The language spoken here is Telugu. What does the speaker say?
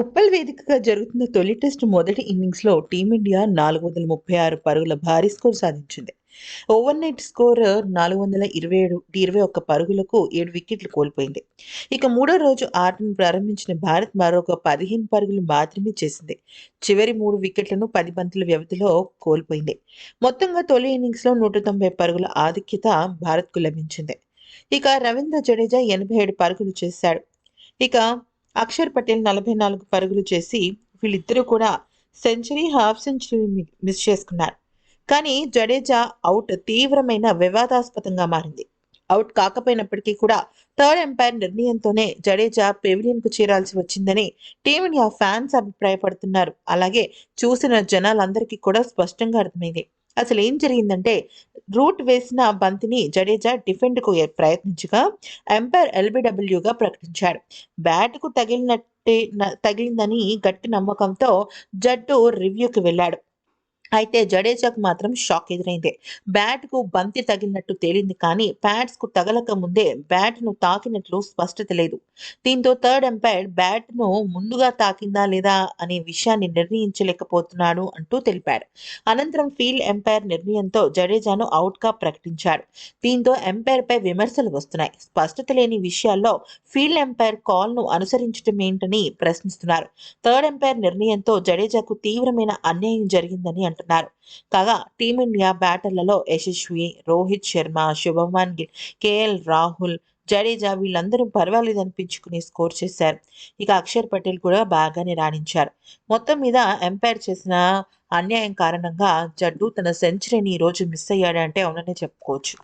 ఉప్పల్ వేదికగా జరుగుతున్న తొలి టెస్ట్ మొదటి ఇన్నింగ్స్లో టీమిండియా నాలుగు వందల ముప్పై ఆరు పరుగుల భారీ స్కోర్ సాధించింది. ఓవర్ నైట్ స్కోర్ నాలుగు వందల ఇరవై ఏడు ఇరవై ఒక్క పరుగులకు ఏడు వికెట్లు కోల్పోయింది. ఇక మూడో రోజు ఆటను ప్రారంభించిన భారత్ మరొక పదిహేను పరుగులు మాత్రమే చేసింది. చివరి మూడు వికెట్లను పది బంతుల వ్యవధిలో కోల్పోయింది. మొత్తంగా తొలి ఇన్నింగ్స్లో నూట తొంభై పరుగుల ఆధిక్యత భారత్కు లభించింది. ఇక రవీంద్ర జడేజా ఎనభై ఏడు పరుగులు చేశాడు. ఇక అక్షర్ పటేల్ నలభై నాలుగు పరుగులు చేసి వీళ్ళిద్దరూ కూడా సెంచరీ హాఫ్ సెంచరీ మిస్ చేసుకున్నారు. కానీ జడేజా అవుట్ తీవ్రమైన వివాదాస్పదంగా మారింది. అవుట్ కాకపోయినప్పటికీ కూడా థర్డ్ ఎంపైర్ నిర్ణయంతోనే జడేజా పెవిలియన్కు చేరాల్సి వచ్చిందని టీమిండియా ఫ్యాన్స్ అభిప్రాయపడుతున్నారు. అలాగే చూసిన జనాలందరికీ కూడా స్పష్టంగా అర్థమైంది. అసలు ఏం జరిగిందంటే రూట్ వేసిన బంతిని జడేజా డిఫెండ్కు ప్రయత్నించగా ఎంపైర్ ఎల్బిడబ్ల్యూగా ప్రకటించాడు. బ్యాట్కు తగిలినట్టే తగిలిందని గట్టి నమ్మకంతో జట్టు రివ్యూకి వెళ్ళాడు. అయితే జడేజాకు మాత్రం షాక్ ఎదురైంది. బ్యాట్కు బంతి తగిలినట్టు తేలింది కానీ ప్యాడ్స్కు తగలక ముందే బ్యాట్ను తాకినట్లు స్పష్టత లేదు. దీంతో థర్డ్ ఎంపైర్ బ్యాట్ను ముందుగా తాకిందా లేదా అనే విషయాన్ని నిర్ణయించలేకపోతున్నాడు అంటూ తెలిపాడు. అనంతరం ఫీల్డ్ ఎంపైర్ నిర్ణయంతో జడేజాను అవుట్గా ప్రకటించాడు. దీంతో ఎంపైర్పై విమర్శలు వస్తున్నాయి. స్పష్టత లేని విషయాల్లో ఫీల్డ్ ఎంపైర్ కాల్ను అనుసరించడం ఏంటని ప్రశ్నిస్తున్నారు. థర్డ్ ఎంపైర్ నిర్ణయంతో జడేజాకు తీవ్రమైన అన్యాయం జరిగిందని అంటున్నారు. కాగా టీమిండియా బ్యాటర్లలో యశస్వి రోహిత్ శర్మ శుభమన్ గిల్ కేఎల్ రాహుల్ జడేజా వీళ్ళందరూ పర్వాలేదు అనిపించుకుని స్కోర్ చేశారు. ఇక అక్షర్ పటేల్ కూడా బాగానే రాణించారు. మొత్తం మీద ఎంపైర్ చేసిన అన్యాయం కారణంగా జడ్డు తన సెంచరీని ఈరోజు రోజు మిస్ అయ్యాడంటే అవుననే చెప్పుకోవచ్చు.